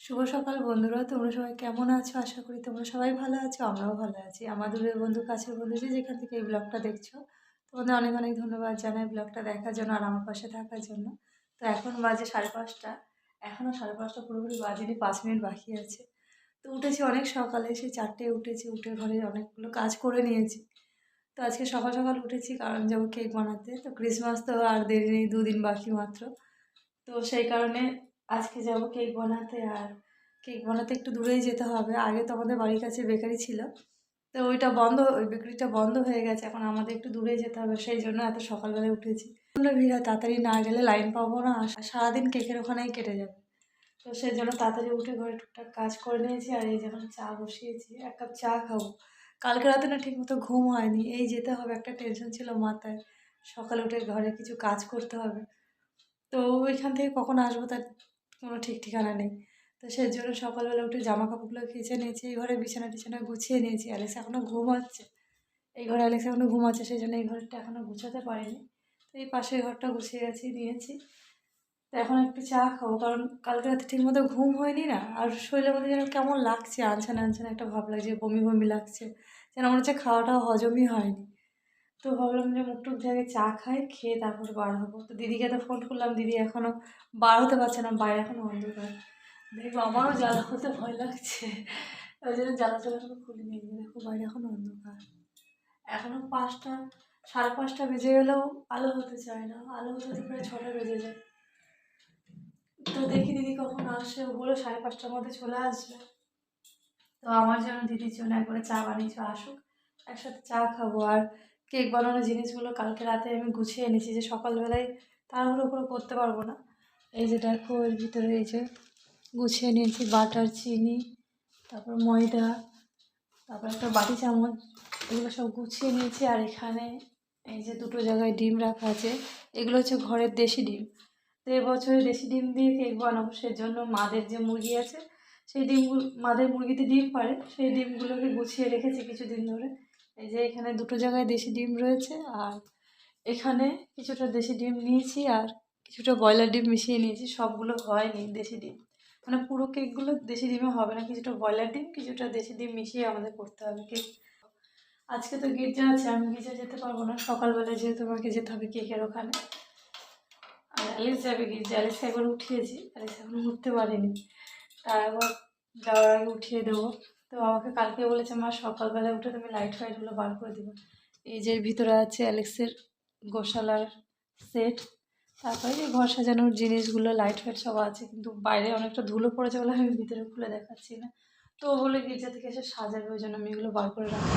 শুভ সকাল বন্ধুরা, তোমরা সবাই কেমন আছো? আশা করি তোমরা সবাই ভালো আছো, আমরাও ভালো আছি। আমার দূরের বন্ধু, কাছের বন্ধু যে যেখান থেকে এই ব্লগটা দেখছ, তোমাদের অনেক অনেক ধন্যবাদ জানাই ব্লগটা দেখার জন্য আর আমার পাশে থাকার জন্য। তো এখন বাজে সাড়ে পাঁচটা, এখনও সাড়ে পাঁচটা, পুরোপুরি বাজেনি, পাঁচ মিনিট বাকি আছে। তো উঠেছি অনেক সকালে, সেই চারটে উঠেছি, উঠে ঘরে অনেকগুলো কাজ করে নিয়েছি। তো আজকে সকাল সকাল উঠেছি, কারণ যাব কেক বানাতে, তো ক্রিসমাস তো আর দেরি নেই, দুদিন বাকি মাত্র। তো সেই কারণে আজকে যাব কেক বানাতে আর কেক বানাতে একটু দূরেই যেতে হবে। আগে তো আমাদের বাড়ির কাছে বেকারি ছিল। তো ওইটা বন্ধ, ওই বেকারিটা বন্ধ হয়ে গেছে। এখন আমাদের একটু দূরে যেতে হবে, সেই জন্য এত সকালবেলায় উঠেছি। আমরা ভিড়, তাড়াতাড়ি না গেলে লাইন পাবো না। আর সারাদিন কেকের ওখানেই কেটে যাবে। তো সেই জন্য তাড়াতাড়ি উঠে ঘরে টুকটাক কাজ করে নিয়েছি। আর এই যখন চা বসিয়েছি, এক কাপ চা খাব। কালকে রাতে না ঠিকমতো ঘুম হয়নি। এই যেতে হবে, একটা টেনশন ছিল মাথায়। সকালে উঠে ঘরে কিছু কাজ করতে হবে। তো ওইখান থেকে কখন আসব তার কোনো ঠিক ঠিকানা নেই। তো সেই জন্য সকালবেলা উঠে জামা কাপড়গুলো খেঁচে নিয়েছি, এই ঘরে বিছানা টিছানা গুছিয়ে নিয়েছি। অ্যালেক্স এখনও ঘুমাচ্ছে। এই ঘরে অ্যালেক্স এখনও ঘুমাচ্ছে সেই জন্য এই ঘরটা এখনও গুছাতে পারিনি। তো এই পাশে ঘরটা গুছিয়ে গেছি নিয়েছি। তো এখন একটু চা খাব, কারণ কালকে রাতে ঠিকমতো ঘুম হয়নি না, আর শরীরের মধ্যে যেন কেমন লাগছে, আনছান আনছান একটা ভাব লাগছে, বমি বমি লাগছে, যেন মনে হচ্ছে খাওয়াটা হজমই হয়নি। তো ভাবলাম যে মুখ টুক ধরে চা খাই, খেয়ে তারপর বার হব। তো দিদিকে তো ফোন করলাম, দিদি এখনও বার হতে পারছে না, বাইরে এখনও অন্ধকার। দেখব আমারও জ্বালা হতে ভয় লাগছে। ওই জন্য জ্বালা চালাটা খুলে নিয়ে দেখো বাইরে এখনও অন্ধকার। এখনও পাঁচটা, সাড়ে পাঁচটা বেজে গেলেও আলো হতে চায় না। আলো হতে হতে প্রায় ছটা বেজে যায়। তো দেখি দিদি কখন আসে। ও সাড়ে পাঁচটার মধ্যে চলে আসবে। তো আমার জন্য দিদির জন্য একবারে চা বানিয়েছে আসুক। একসাথে চা খাব। আর কেক বানানোর জিনিসগুলো কালকে রাতে আমি গুছিয়ে এনেছি যে সকালবেলায় তাড়াহুড়ো করে করতে পারব না। এই যে দেখো, এর ভিতরে এই যে গুছিয়ে নিয়েছি বাটার, চিনি, তারপর ময়দা, তারপর একটা বাটি চামচ, এগুলো সব গুছিয়ে নিয়েছি। আর এখানে এই যে দুটো জায়গায় ডিম রাখা আছে, এগুলো হচ্ছে ঘরের দেশি ডিম। তো এবছরে দেশি ডিম দিয়ে কেক বানাবো, সেজন্য মাদের যে মুরগি আছে, সেই ডিমগুলো মাদের মুরগিতে ডিম পারে সেই ডিমগুলোকে গুছিয়ে রেখেছি কিছুদিন ধরে। এই যে এখানে দুটো জায়গায় দেশি ডিম রয়েছে, আর এখানে কিছুটা দেশি ডিম নিয়েছি, আর কিছুটা ব্রয়লার ডিম মিশিয়ে নিয়েছি, সবগুলো হয়নি দেশি ডিম। মানে পুরো কেকগুলো দেশি ডিমে হবে না, কিছুটা ব্রয়লার ডিম, কিছুটা দেশি ডিম মিশিয়ে আমাদের করতে হবে কেক। আজকে তো গির্জা আছে আমি গির্জা যেতে পারব না, সকালবেলায় যেহেতু আমাকে যেতে হবে কেকের ওখানে। আর অ্যালিস যাবে গির্জা অ্যালেক্স একবার উঠিয়েছি, অ্যালিস এখন উঠতে পারেনি, তার একবার যাওয়ার আগে উঠিয়ে দেবো। তো আমাকে কালকে বলেছে, মা, সকালবেলায় উঠে তুমি লাইট ফাইটগুলো বার করে দেবো। এই যে ভিতরে আছে অ্যালেক্সের গোশালার সেট তারপরে যে ঘর সাজানোর জিনিসগুলো লাইট ফাইট সব আছে, কিন্তু বাইরে অনেকটা ধুলো পড়েছে বলে আমি ভিতরে খুলে দেখাচ্ছি না। তো বলে, গির্জা থেকে এসে সাজাবে, ওই জন্য আমি এগুলো বার করে রাখি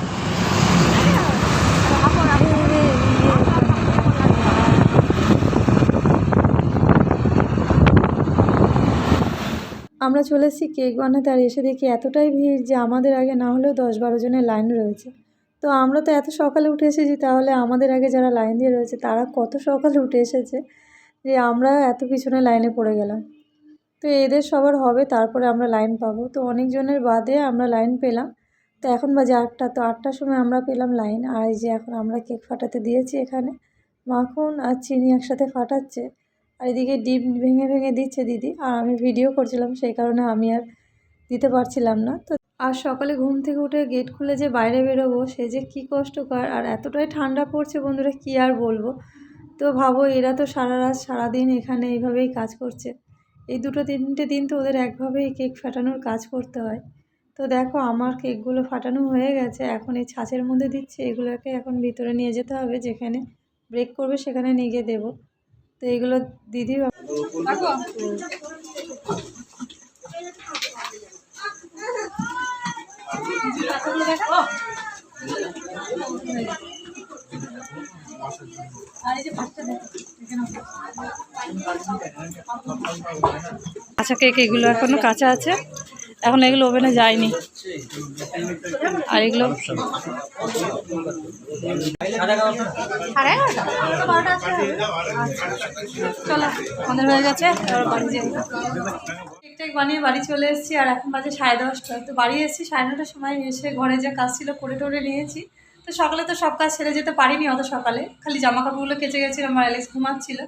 আমরা চলে এসেছি কেক বানাতে আর এসে দেখি এতটাই ভিড় যে আমাদের আগে না হলেও দশ বারো জনের লাইন রয়েছে। তো আমরা তো এত সকালে উঠে এসেছি তাহলে আমাদের আগে যারা লাইন দিয়ে রয়েছে তারা কত সকালে উঠে এসেছে যে আমরা এত পিছনে লাইনে পড়ে গেলাম। তো এদের সবার হবে তারপরে আমরা লাইন পাবো। তো অনেকজনের বাদে আমরা লাইন পেলাম। তো এখন বাজে আটটা। তো আটটার সময় আমরা পেলাম লাইন। আর এই যে এখন আমরা কেক ফাটাতে দিয়েছি এখানে। মাখন আর চিনি একসাথে ফাটাচ্ছে। আর এদিকে ডিম ভেঙে ভেঙে দিচ্ছে দিদি। আর আমি ভিডিও করছিলাম, সেই কারণে আমি আর দিতে পারছিলাম না। তো আর সকালে ঘুম থেকে উঠে গেট খুলে যে বাইরে বেরোবো, সে যে কী কষ্টকর। আর এতটাই ঠান্ডা পড়ছে বন্ধুরা, কী আর বলব? তো ভাবো, এরা তো সারা রাত, সারাদিন এখানে এইভাবেই কাজ করছে। এই দুটো তিনটে দিন তো ওদের একভাবেই কেক ফাটানোর কাজ করতে হয়। তো দেখো, আমার কেকগুলো ফাটানো হয়ে গেছে। এখন এই ছাঁচের মধ্যে দিচ্ছে, এগুলোকে এখন ভিতরে নিয়ে যেতে হবে। যেখানে ব্রেক করবে, সেখানে নিয়ে গিয়ে দেবো। তো এগুলো দিদি আচ্ছা কেক এগুলো এখনও কাঁচা আছে? এখন এগুলো ওভেনে যায়নি। আর এগুলো কেকটেক বানিয়ে বাড়ি চলে এসেছি, আর এখন বাজে সাড়ে দশটা। তো বাড়ি এসেছি, সাড়ে নটার সময় এসে ঘরে যা কাজ ছিল করে টোরে নিয়েছি। তো সকালে তো সব কাজ সেরে যেতে পারিনি অত সকালে। খালি জামা কাপড়গুলো কেচে গেছিলাম আর অ্যালেক্স ঘুমাচ্ছিল।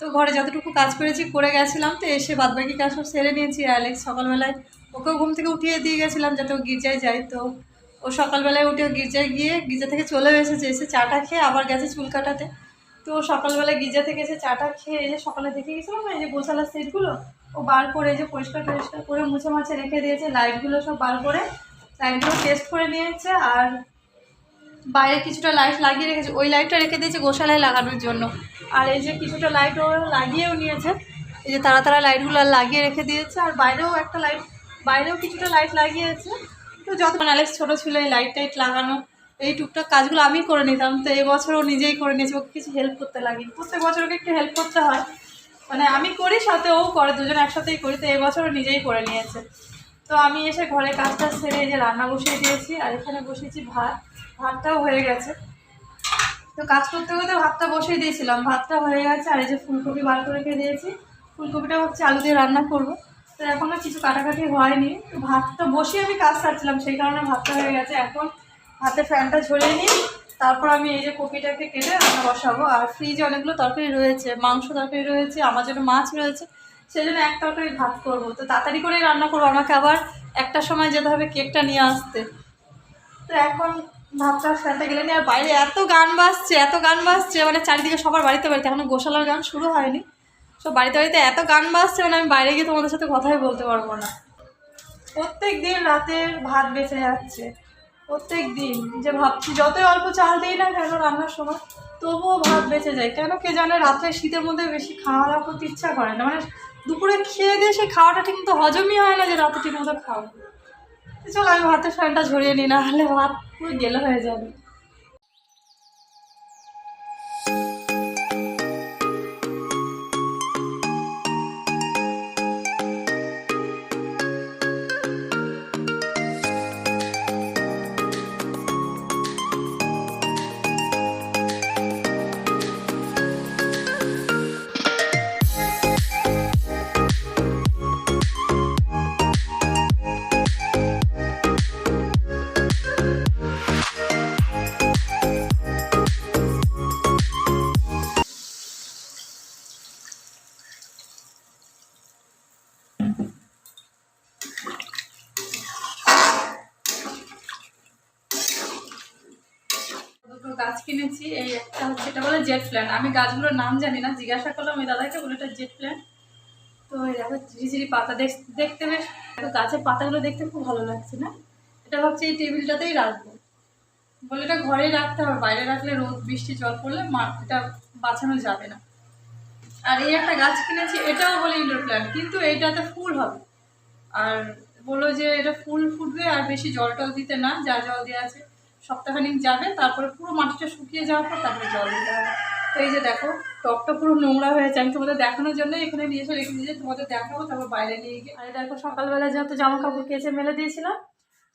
তো তো ঘরে যতটুকু কাজ করেছি করে গেছিলাম, তো এসে বাদবাকি কাজ সব সেরে নিয়েছি। অ্যালেক্স সকালবেলায় ওকেও ঘুম থেকে উঠিয়ে দিয়ে গেছিলাম, যাতে ও গির্জায় যায়। তো ও সকালবেলায় উঠে গির্জায় গিয়ে গির্জা থেকে চলে এসেছে, এসে চাটা খেয়ে আবার গেছে চুল কাটাতে। তো ও সকালবেলা গির্জা থেকে এসে চাটা খেয়ে এই যে সকালে দেখে গেছিলাম না, এই যে গোছালার সিটগুলো, ও বার করে এই যে পরিষ্কার টরিষ্কার করে মুছে মাছে রেখে দিয়েছে, লাইটগুলো সব বার করে, লাইটগুলো টেস্ট করে নিয়েছে আর বাইরে কিছুটা লাইট লাগিয়ে রেখেছে, ওই লাইটটা রেখে দিয়েছে গোশালায় লাগানোর জন্য। আর এই যে কিছুটা লাইট ও লাগিয়েও নিয়েছে, এই যে তারা তারা লাইটগুলো লাগিয়ে রেখে দিয়েছে, আর বাইরেও একটা লাইট বাইরেও কিছুটা লাইট লাগিয়েছে যত অ্যালেক্স ছোটো ছিল, এই লাইট টাইট লাগানো, এই টুকটাক কাজগুলো আমি করে নিতাম। তো এই বছর ও নিজেই করে নিয়েছে, ওকে কিছু হেল্প করতে লাগে প্রত্যেক বছর ওকে একটু হেল্প করতে হয়। মানে আমি করি, সাথে ও করে, দুজন একসাথেই করি, তো এবছর ও নিজেই করে নিয়েছে। তো আমি এসে ঘরে কাজটা সেরে যে রান্না বসিয়ে দিয়েছি, আর এখানে বসিয়েছি ভাত। ভাতটাও হয়ে গেছে। তো কাজ করতে করতে ভাতটা বসিয়ে দিয়েছিলাম। ভাতটা হয়ে গেছে, আর এই যে ফুলকপি বার করে রেখে দিয়েছি। ফুলকপিটা হচ্ছে আলু দিয়ে রান্না করব। তো এখনও কিছু কাটাকাটি হয়নি। তো ভাতটা বসিয়ে আমি কাজ সারছিলাম, সেই কারণে ভাতটা হয়ে গেছে। এখন হাতে ফ্যানটা ঝরিয়ে নিই, তারপর আমি এই যে কপিটাকে কেটে রান্না বসাবো। আর ফ্রিজে অনেকগুলো তরকারি রয়েছে, মাংস তরকারি রয়েছে, আমার জন্য মাছ রয়েছে, সেই জন্য এক তরকারি ভাত করব। তো তাড়াতাড়ি করেই রান্না করব, আমাকে আবার একটা সময় যেতে হবে কেকটা নিয়ে আসতে। তো এখন ভাবটা ফ্যানটা গেলে নি আর বাইরে এত গান বাজছে, এত গান বাজছে মানে চারিদিকে সবার বাড়িতে বাড়িতে, এখনও গোশালার গান শুরু হয়নি। সব বাড়িতে বাড়িতে এত গান বাজছে মানে আমি বাইরে গিয়ে তোমাদের সাথে কথাই বলতে পারব না। প্রত্যেক দিন রাতের ভাত বেঁচে যাচ্ছে। প্রত্যেক দিন যে ভাবছি যতই অল্প চাল দিই না কেন রান্নার সময়, তবুও ভাত বেঁচে যায়। কেন কে জানে রাত্রে শীতের মধ্যে বেশি খাওয়া দাওয়া করতে ইচ্ছা করে না। মানে দুপুরে খেয়ে দিয়ে সেই খাওয়াটা ঠিক মতো হজমই হয় না যে রাতে ঠিক মতো খাওয়া তো চলো আমি ভাতের ফ্যানটা ঝরিয়ে নিই, না হলে ভাত পুরো গেলে হয়ে যাবে। গাছ কিনেছি, এই একটা হচ্ছে এটা বলে জেট প্ল্যান্ট আমি গাছগুলোর নাম জানি না, জিজ্ঞাসা করলাম ওই দাদাকে, বলে এটা জেট প্ল্যান্ট তো এই দেখো ঝিরিঝিরি পাতা দেখ- দেখতে বেশ গাছের পাতাগুলো দেখতে খুব ভালো লাগছে না? এটা ভাবছি এই টেবিলটাতেই রাখব। বলে এটা ঘরেই রাখতে হবে, বাইরে রাখলে রোদ, বৃষ্টি, জল পড়লে এটা বাঁচানো যাবে না। আর এই একটা গাছ কিনেছি, এটাও বলে ইনডোর প্ল্যান্ট কিন্তু এইটাতে ফুল হবে। আর বলল যে এটা ফুল ফুটবে, আর বেশি জল টল দিতে না, যা জল দেওয়া আছে। সপ্তাহখানিক যাবে, তারপরে পুরো মাটিটা শুকিয়ে যাওয়ার পর তারপরে জল দিতে হবে। তো এই যে দেখো, টপটা পুরো নোংরা হয়েছে আমি তোমাদের দেখানোর জন্য এখানে নিয়ে এসে রেখে দিয়েছি, তোমাদের দেখাবো, তারপর বাইরে নিয়ে গিয়ে আর দেখো, সকালবেলা যেহেতু জামা কাপড় কেচে মেলে দিয়েছিলাম,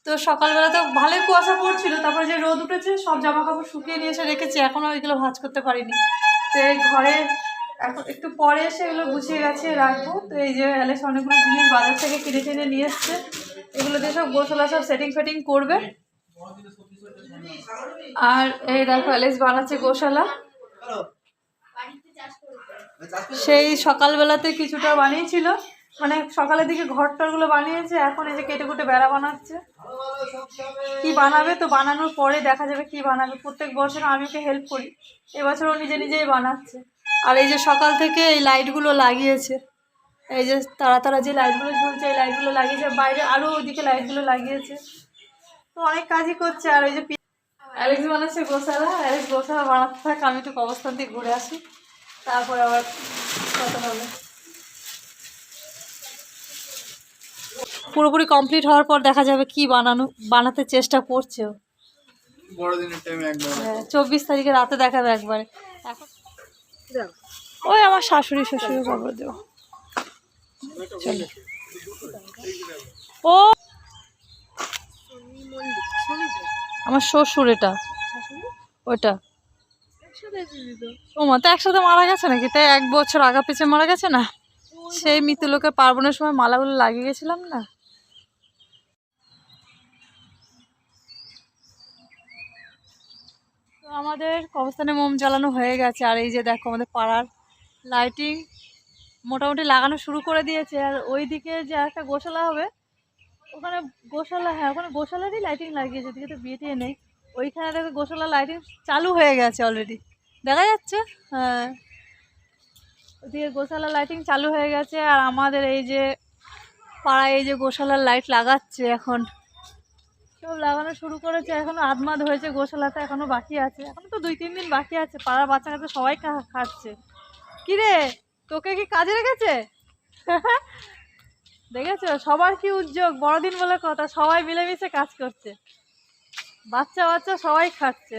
তো সকালবেলা তো ভালোই কুয়াশা পড়ছিল। তারপরে যে রোদ উঠেছে, সব জামা কাপড় শুকিয়ে নিয়ে এসে রেখেছি। এখনও ওইগুলো ভাঁজ করতে পারিনি। তো এই ঘরে এখন একটু পরে এসে এগুলো গুছিয়ে গেছে রাখব। তো এই যে অ্যালেক্স অনেকগুলো জিনিস বাজার থেকে কিনে কিনে নিয়ে এসছে। এগুলো দিয়ে সব গোসলা সব সেটিং ফেটিং করবে। আর এই দেখো অ্যালেক্স বানাচ্ছে গোশালা। সেই সকালবেলাতে কিছুটা বানিয়েছিল। মানে সকালের দিকে ঘর টরগুলো বানিয়েছে, এখন এই যে কেটে কুটে বেড়া বানাচ্ছে। কি বানাবে তো বানানোর পরে দেখা যাবে কি বানাবে। প্রত্যেক বছর আমি ওকে হেল্প করি। এবছর ও নিজে নিজেই বানাচ্ছে। আর এই যে সকাল থেকে এই লাইটগুলো লাগিয়েছে। এই যে তারা তারা যে লাইটগুলো ঝুলছে, এই লাইটগুলো লাগিয়েছে। বাইরে আরও ওইদিকে লাইটগুলো লাগিয়েছে। তো অনেক কাজই করছে আর ওই যে অ্যালেক্স বানাচ্ছে গোসালা অ্যালেক্স গোসালা বানাতে থাক আমি একটু অবস্থান দিয়ে ঘুরে আসি। তারপর আবার কথা হবে। পুরোপুরি কমপ্লিট হওয়ার পর দেখা যাবে কি বানানো বানাতে চেষ্টা করছে ও। বড়দিনের টাইমে একবার। হ্যাঁ, চব্বিশ তারিখে রাতে দেখাবে একবারে। এখন ওই আমার শাশুড়ি শ্বশুরের খবর দেবো। ও আমার শ্বশুর এটা। ওটা ও মা তো একসাথে মারা গেছে নাকি? তাই এক বছর আগা পিছে মারা গেছে না? সেই মৃত্যুলোকের পার্বণের সময় মালাগুলো লাগিয়ে গেছিলাম না? তো আমাদের কবস্থানে মোম জ্বালানো হয়ে গেছে আর এই যে দেখো আমাদের পাড়ার লাইটিং মোটামুটি লাগানো শুরু করে দিয়েছে আর ওই দিকে যে একটা গোশালা হবে ওখানে গোশালা হ্যাঁ ওখানে গোশালারই লাইটিং লাগিয়েছে ওদিকে তো বিয়ে টিয়ে নেই। ওইখানে দেখো গোশালা লাইটিং চালু হয়ে গেছে অলরেডি দেখা যাচ্ছে হ্যাঁ। ওদিকে গোশালা লাইটিং চালু হয়ে গেছে, আর আমাদের এই যে পাড়ায় এই যে গোশালার লাইট লাগাচ্ছে এখন। সব লাগানো শুরু করেছে, এখনও আধমাদ হয়েছে গোশালাটা এখনও বাকি আছে। এখনও তো দুই তিন দিন বাকি আছে, পাড়ার বাচ্চা কাচ্চা সবাই খাচ্ছে। কি রে তোকে কি কাজে রেখেছে দেখেছ? সবার কি উদ্যোগ? বড়দিন বলে কথা, সবাই মিলেমিশে কাজ করছে। বাচ্চা বাচ্চা সবাই খাচ্ছে।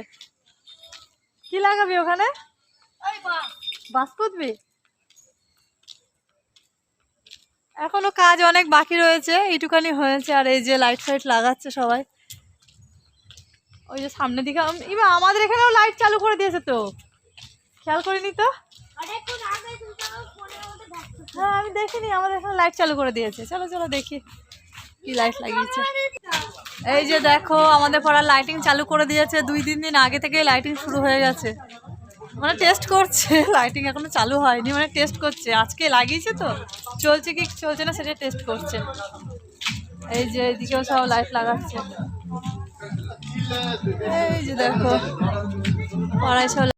কি লাগাবি ওখানে? বাস এখনও কাজ অনেক বাকি রয়েছে এইটুখানি হয়েছে, আর এই যে লাইট ফাইট লাগাচ্ছে সবাই। ওই যে সামনের দিকে ইবা আমাদের এখানেও লাইট চালু করে দিয়েছে তো। খেয়াল করিনি তো? হ্যাঁ আমি দেখিনি, আমাদের এখানে লাইট চালু করে দিয়েছে। চলো চলো দেখি কি লাইট লাগিয়েছে। এই যে দেখো, আমাদের পাড়ার লাইটিং চালু করে দিয়েছে। দুই, তিন দিন আগে থেকেই লাইটিং শুরু হয়ে গেছে। মানে টেস্ট করছে লাইটিং এখনও চালু হয়নি মানে টেস্ট করছে। আজকে লাগিয়েছে তো, চলছে কি চলছে না সেটা টেস্ট করছে। এই যে, এদিকেও সব লাইট লাগাচ্ছে। এই যে দেখো, পাড়ায় সব